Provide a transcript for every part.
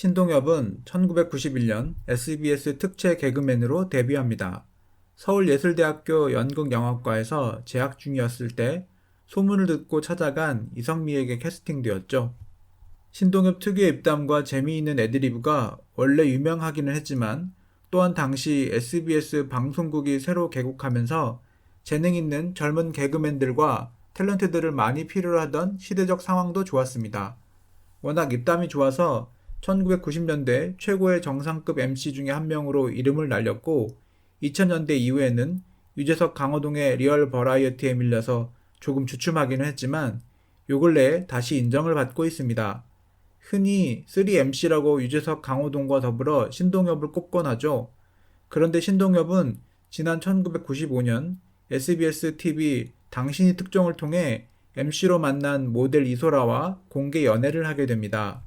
신동엽은 1991년 SBS 특채 개그맨으로 데뷔합니다. 서울예술대학교 연극영화과에서 재학 중이었을 때 소문을 듣고 찾아간 이성미에게 캐스팅되었죠. 신동엽 특유의 입담과 재미있는 애드리브가 원래 유명하기는 했지만 또한 당시 SBS 방송국이 새로 개국하면서 재능 있는 젊은 개그맨들과 탤런트들을 많이 필요로 하던 시대적 상황도 좋았습니다. 워낙 입담이 좋아서 1990년대 최고의 정상급 MC 중에 한 명으로 이름을 날렸고 2000년대 이후에는 유재석 강호동의 리얼 버라이어티에 밀려서 조금 주춤하기는 했지만 요 근래에 다시 인정을 받고 있습니다. 흔히 3MC라고 유재석 강호동과 더불어 신동엽을 꼽곤 하죠. 그런데 신동엽은 지난 1995년 SBS TV 당신이 특종을 통해 MC로 만난 모델 이소라와 공개 연애를 하게 됩니다.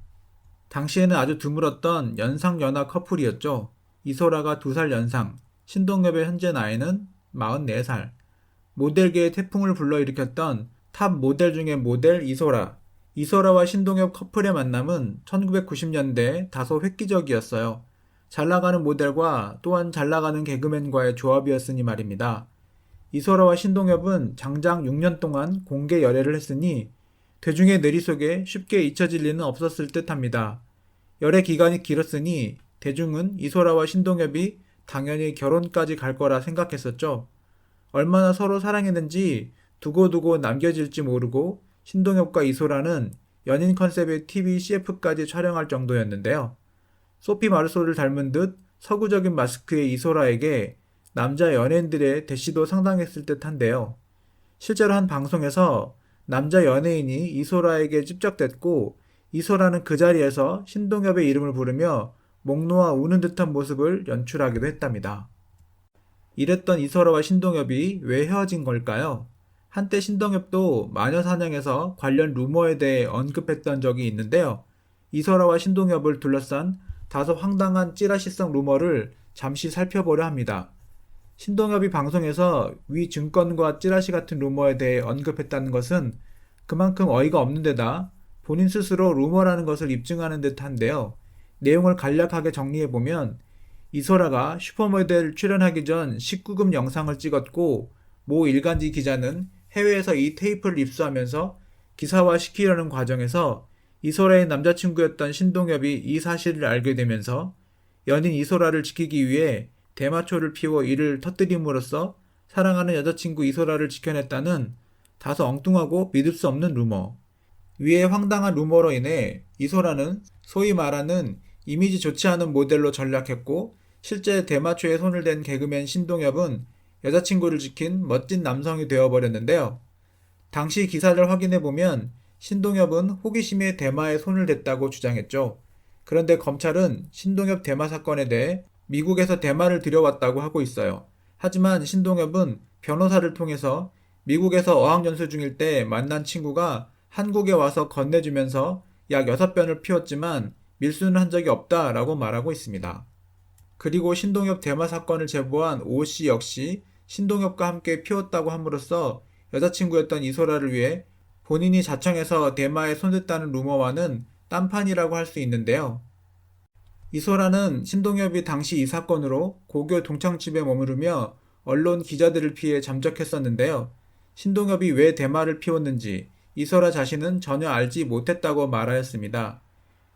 당시에는 아주 드물었던 연상연하 커플이었죠. 이소라가 2살 연상, 신동엽의 현재 나이는 44살. 모델계의 태풍을 불러일으켰던 탑 모델 중의 모델 이소라. 이소라와 신동엽 커플의 만남은 1990년대 다소 획기적이었어요. 잘 나가는 모델과 또한 잘 나가는 개그맨과의 조합이었으니 말입니다. 이소라와 신동엽은 장장 6년 동안 공개 열애를 했으니 대중의 내리 속에 쉽게 잊혀질 리는 없었을 듯 합니다. 열애 기간이 길었으니 대중은 이소라와 신동엽이 당연히 결혼까지 갈 거라 생각했었죠. 얼마나 서로 사랑했는지 두고두고 남겨질지 모르고 신동엽과 이소라는 연인 컨셉의 TV CF까지 촬영할 정도였는데요. 소피 마르소를 닮은 듯 서구적인 마스크의 이소라에게 남자 연예인들의 대시도 상당했을 듯 한데요. 실제로 한 방송에서 남자 연예인이 이소라에게 찝적댔고 이소라는 그 자리에서 신동엽의 이름을 부르며 목 놓아 우는 듯한 모습을 연출하기도 했답니다. 이랬던 이소라와 신동엽이 왜 헤어진 걸까요? 한때 신동엽도 마녀사냥에서 관련 루머에 대해 언급했던 적이 있는데요. 이소라와 신동엽을 둘러싼 다소 황당한 찌라시성 루머를 잠시 살펴보려 합니다. 신동엽이 방송에서 위 증권과 찌라시 같은 루머에 대해 언급했다는 것은 그만큼 어이가 없는 데다 본인 스스로 루머라는 것을 입증하는 듯한데요. 내용을 간략하게 정리해보면 이소라가 슈퍼모델 출연하기 전 19금 영상을 찍었고 모 일간지 기자는 해외에서 이 테이프를 입수하면서 기사화 시키려는 과정에서 이소라의 남자친구였던 신동엽이 이 사실을 알게 되면서 연인 이소라를 지키기 위해 대마초를 피워 이를 터뜨림으로써 사랑하는 여자친구 이소라를 지켜냈다는 다소 엉뚱하고 믿을 수 없는 루머. 위의 황당한 루머로 인해 이소라는 소위 말하는 이미지 좋지 않은 모델로 전락했고 실제 대마초에 손을 댄 개그맨 신동엽은 여자친구를 지킨 멋진 남성이 되어버렸는데요. 당시 기사를 확인해 보면 신동엽은 호기심에 대마에 손을 댔다고 주장했죠. 그런데 검찰은 신동엽 대마 사건에 대해 미국에서 대마를 들여왔다고 하고 있어요. 하지만 신동엽은 변호사를 통해서 미국에서 어학연수 중일 때 만난 친구가 한국에 와서 건네주면서 약 6변을 피웠지만 밀수는 한 적이 없다라고 말하고 있습니다. 그리고 신동엽 대마 사건을 제보한 오 씨 역시 신동엽과 함께 피웠다고 함으로써 여자친구였던 이소라를 위해 본인이 자청해서 대마에 손댔다는 루머와는 딴판이라고 할 수 있는데요. 이소라는 신동엽이 당시 이 사건으로 고교 동창집에 머무르며 언론 기자들을 피해 잠적했었는데요. 신동엽이 왜 대마를 피웠는지 이소라 자신은 전혀 알지 못했다고 말하였습니다.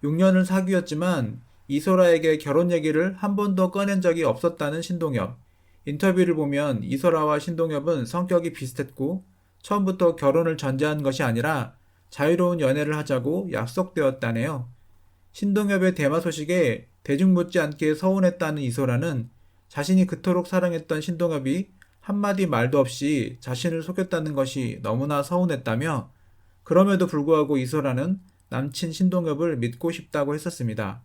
6년을 사귀었지만 이소라에게 결혼 얘기를 한 번도 꺼낸 적이 없었다는 신동엽. 인터뷰를 보면 이소라와 신동엽은 성격이 비슷했고 처음부터 결혼을 전제한 것이 아니라 자유로운 연애를 하자고 약속되었다네요. 신동엽의 대마 소식에 대중 못지않게 서운했다는 이소라는 자신이 그토록 사랑했던 신동엽이 한마디 말도 없이 자신을 속였다는 것이 너무나 서운했다며 그럼에도 불구하고 이소라는 남친 신동엽을 믿고 싶다고 했었습니다.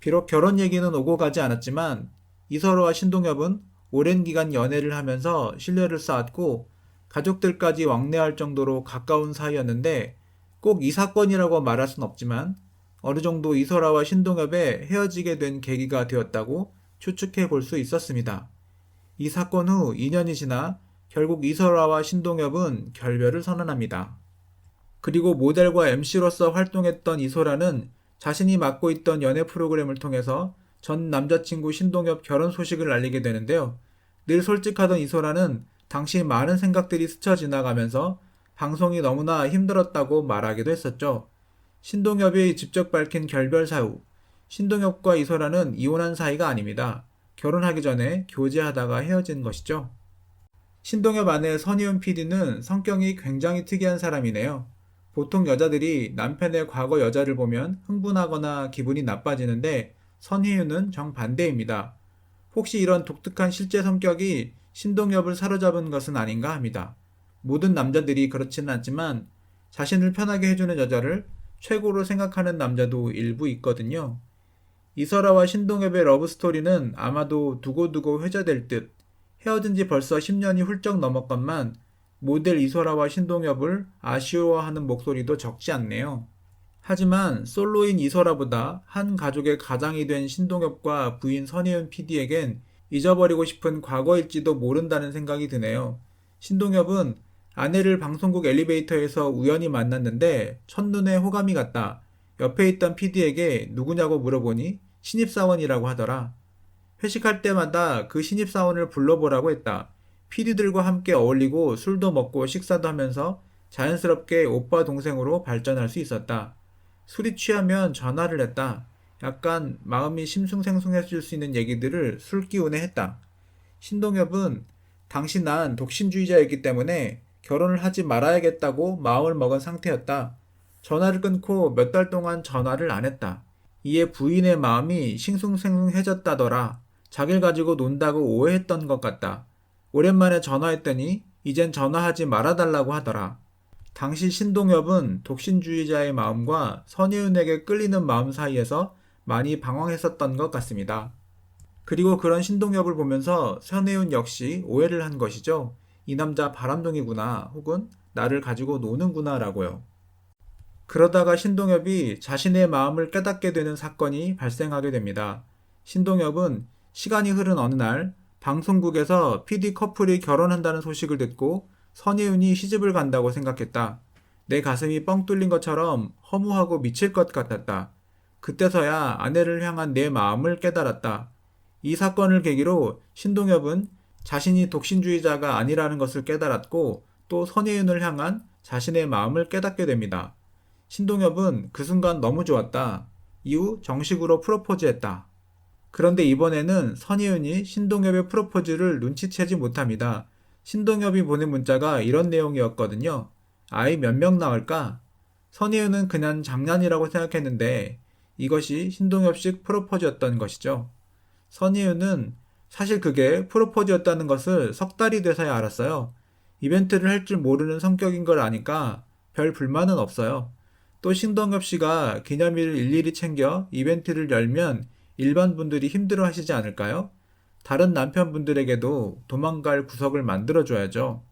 비록 결혼 얘기는 오고 가지 않았지만 이소라와 신동엽은 오랜 기간 연애를 하면서 신뢰를 쌓았고 가족들까지 왕래할 정도로 가까운 사이였는데 꼭 이 사건이라고 말할 순 없지만 어느 정도 이소라와 신동엽의 헤어지게 된 계기가 되었다고 추측해 볼 수 있었습니다. 이 사건 후 2년이 지나 결국 이소라와 신동엽은 결별을 선언합니다. 그리고 모델과 MC로서 활동했던 이소라는 자신이 맡고 있던 연애 프로그램을 통해서 전 남자친구 신동엽 결혼 소식을 알리게 되는데요. 늘 솔직하던 이소라는 당시 많은 생각들이 스쳐 지나가면서 방송이 너무나 힘들었다고 말하기도 했었죠. 신동엽이 직접 밝힌 결별 사유. 신동엽과 이소라는 이혼한 사이가 아닙니다. 결혼하기 전에 교제하다가 헤어진 것이죠. 신동엽 아내 선희은 PD는 성격이 굉장히 특이한 사람이네요. 보통 여자들이 남편의 과거 여자를 보면 흥분하거나 기분이 나빠지는데 선희은은 정반대입니다. 혹시 이런 독특한 실제 성격이 신동엽을 사로잡은 것은 아닌가 합니다. 모든 남자들이 그렇지는 않지만 자신을 편하게 해주는 여자를 최고로 생각하는 남자도 일부 있거든요. 이설아와 신동엽의 러브스토리는 아마도 두고두고 회자될 듯 헤어진 지 벌써 10년이 훌쩍 넘었건만 모델 이설아와 신동엽을 아쉬워하는 목소리도 적지 않네요. 하지만 솔로인 이설아보다 한 가족의 가장이 된 신동엽과 부인 선혜은 PD에겐 잊어버리고 싶은 과거일지도 모른다는 생각이 드네요. 신동엽은 아내를 방송국 엘리베이터에서 우연히 만났는데 첫눈에 호감이 갔다. 옆에 있던 PD에게 누구냐고 물어보니 신입사원이라고 하더라. 회식할 때마다 그 신입사원을 불러보라고 했다. PD들과 함께 어울리고 술도 먹고 식사도 하면서 자연스럽게 오빠 동생으로 발전할 수 있었다. 술이 취하면 전화를 했다. 약간 마음이 심숭생숭해질 수 있는 얘기들을 술 기운에 했다. 신동엽은 당시 난 독신주의자였기 때문에 결혼을 하지 말아야겠다고 마음을 먹은 상태였다. 전화를 끊고 몇 달 동안 전화를 안 했다. 이에 부인의 마음이 싱숭생숭해졌다더라. 자기를 가지고 논다고 오해했던 것 같다. 오랜만에 전화했더니 이젠 전화하지 말아달라고 하더라. 당시 신동엽은 독신주의자의 마음과 선예은에게 끌리는 마음 사이에서 많이 방황했었던 것 같습니다. 그리고 그런 신동엽을 보면서 선혜윤 역시 오해를 한 것이죠. 이 남자 바람둥이구나 혹은 나를 가지고 노는구나 라고요. 그러다가 신동엽이 자신의 마음을 깨닫게 되는 사건이 발생하게 됩니다. 신동엽은 시간이 흐른 어느 날 방송국에서 PD 커플이 결혼한다는 소식을 듣고 선예윤이 시집을 간다고 생각했다. 내 가슴이 뻥 뚫린 것처럼 허무하고 미칠 것 같았다. 그때서야 아내를 향한 내 마음을 깨달았다. 이 사건을 계기로 신동엽은 자신이 독신주의자가 아니라는 것을 깨달았고 또 선예윤을 향한 자신의 마음을 깨닫게 됩니다. 신동엽은 그 순간 너무 좋았다. 이후 정식으로 프로포즈했다. 그런데 이번에는 선예윤이 신동엽의 프로포즈를 눈치채지 못합니다. 신동엽이 보낸 문자가 이런 내용이었거든요. 아이 몇 명 나올까? 선예윤은 그냥 장난이라고 생각했는데 이것이 신동엽식 프로포즈였던 것이죠. 선예윤은 사실 그게 프로포즈였다는 것을 석 달이 돼서야 알았어요. 이벤트를 할 줄 모르는 성격인 걸 아니까 별 불만은 없어요. 또 신동엽 씨가 기념일을 일일이 챙겨 이벤트를 열면 일반 분들이 힘들어 하시지 않을까요? 다른 남편분들에게도 도망갈 구석을 만들어줘야죠.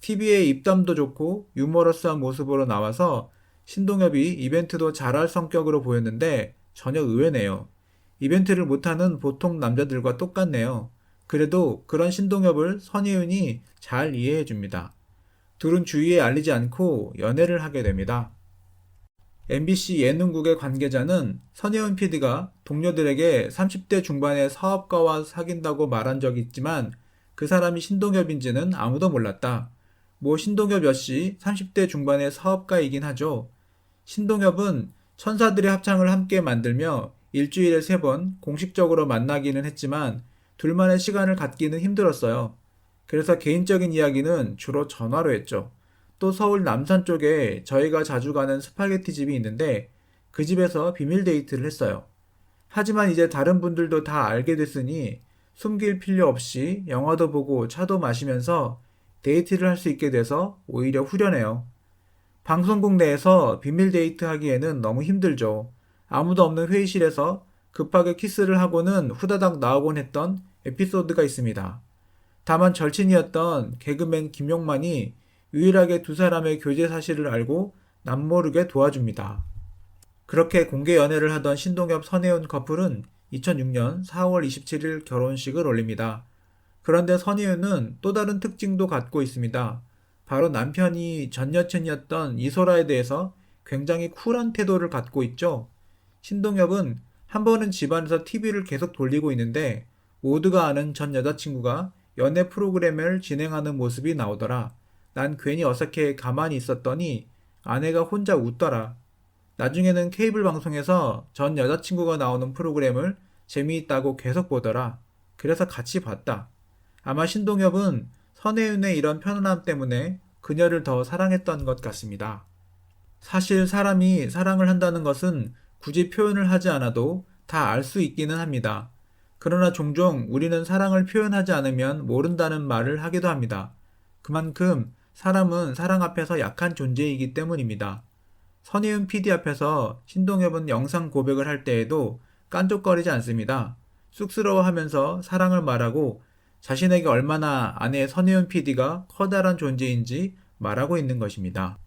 TV에 입담도 좋고 유머러스한 모습으로 나와서 신동엽이 이벤트도 잘할 성격으로 보였는데 전혀 의외네요. 이벤트를 못하는 보통 남자들과 똑같네요. 그래도 그런 신동엽을 선예윤이 잘 이해해 줍니다. 둘은 주위에 알리지 않고 연애를 하게 됩니다. MBC 예능국의 관계자는 선예은 PD가 동료들에게 30대 중반의 사업가와 사귄다고 말한 적이 있지만 그 사람이 신동엽인지는 아무도 몰랐다. 뭐 신동엽 역시 30대 중반의 사업가이긴 하죠. 신동엽은 천사들의 합창을 함께 만들며 일주일에 세 번 공식적으로 만나기는 했지만 둘만의 시간을 갖기는 힘들었어요. 그래서 개인적인 이야기는 주로 전화로 했죠. 또 서울 남산 쪽에 저희가 자주 가는 스파게티 집이 있는데 그 집에서 비밀 데이트를 했어요. 하지만 이제 다른 분들도 다 알게 됐으니 숨길 필요 없이 영화도 보고 차도 마시면서 데이트를 할 수 있게 돼서 오히려 후련해요. 방송국 내에서 비밀 데이트 하기에는 너무 힘들죠. 아무도 없는 회의실에서 급하게 키스를 하고는 후다닥 나오곤 했던 에피소드가 있습니다. 다만 절친이었던 개그맨 김용만이 유일하게 두 사람의 교제 사실을 알고 남모르게 도와줍니다. 그렇게 공개 연애를 하던 신동엽 선혜원 커플은 2006년 4월 27일 결혼식을 올립니다. 그런데 선혜윤은 또 다른 특징도 갖고 있습니다. 바로 남편이 전 여친이었던 이소라에 대해서 굉장히 쿨한 태도를 갖고 있죠. 신동엽은 한 번은 집안에서 TV를 계속 돌리고 있는데 모두가 아는 전 여자친구가 연애 프로그램을 진행하는 모습이 나오더라. 난 괜히 어색해 가만히 있었더니 아내가 혼자 웃더라. 나중에는 케이블 방송에서 전 여자친구가 나오는 프로그램을 재미있다고 계속 보더라. 그래서 같이 봤다. 아마 신동엽은 선혜윤의 이런 편안함 때문에 그녀를 더 사랑했던 것 같습니다. 사실 사람이 사랑을 한다는 것은 굳이 표현을 하지 않아도 다 알 수 있기는 합니다. 그러나 종종 우리는 사랑을 표현하지 않으면 모른다는 말을 하기도 합니다. 그만큼 사람은 사랑 앞에서 약한 존재이기 때문입니다. 선혜윤 PD 앞에서 신동엽은 영상 고백을 할 때에도 깐족거리지 않습니다. 쑥스러워 하면서 사랑을 말하고 자신에게 얼마나 아내 선혜윤 PD가 커다란 존재인지 말하고 있는 것입니다.